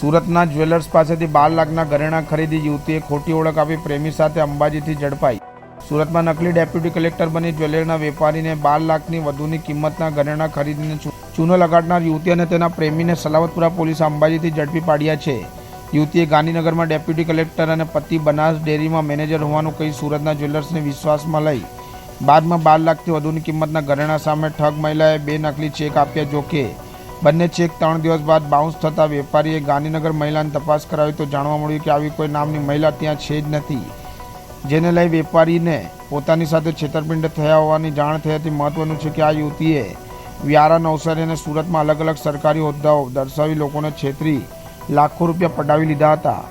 સુરતના જ્વેલર્સ પાસેથી બાર લાખના ઘરેણાં ખરીદી યુવતીએ ખોટી ઓળખ આપી પ્રેમી સાથે અંબાજીથી ઝડપાઈ. સુરતમાં નકલી ડેપ્યુટી કલેક્ટર બની જ્વેલરીના વેપારીને બાર લાખની વધુની કિંમતના ઘરેણાં ખરીદીને ચૂનો લગાડનાર યુવતી અને તેના પ્રેમીને સલાવતપુરા પોલીસ અંબાજીથી ઝડપી પાડ્યા છે. યુવતીએ ગાંધીનગરમાં ડેપ્યુટી કલેક્ટર અને પતિ બનાસ ડેરીમાં મેનેજર હોવાનું કહી સુરતના જ્વેલર્સને વિશ્વાસમાં લઈ. બાદમાં બાર લાખથી વધુની કિંમતના ઘરેણાં સામે ઠગ મહિલાએ બે નકલી ચેક આપ્યા જોકે. બંને ચેક ત્રણ દિવસ બાદ બાઉન્સ થતા વેપારીએ ગાંધીનગર મહિલાની તપાસ કરાવી તો જાણવા મળ્યું કે આવી કોઈ નામની મહિલા ત્યાં છે જ નથી. જેને લઈ વેપારીને પોતાની સાથે છેતરપિંડ થયા હોવાની જાણ થઈ હતી. મહત્વનું છે કે આ યુવતીએ વ્યારા, નવસારી અને સુરતમાં અલગ અલગ સરકારી હોદ્દાઓ દર્શાવી લોકોને છેતરી લાખો રૂપિયા પડાવી લીધા હતા.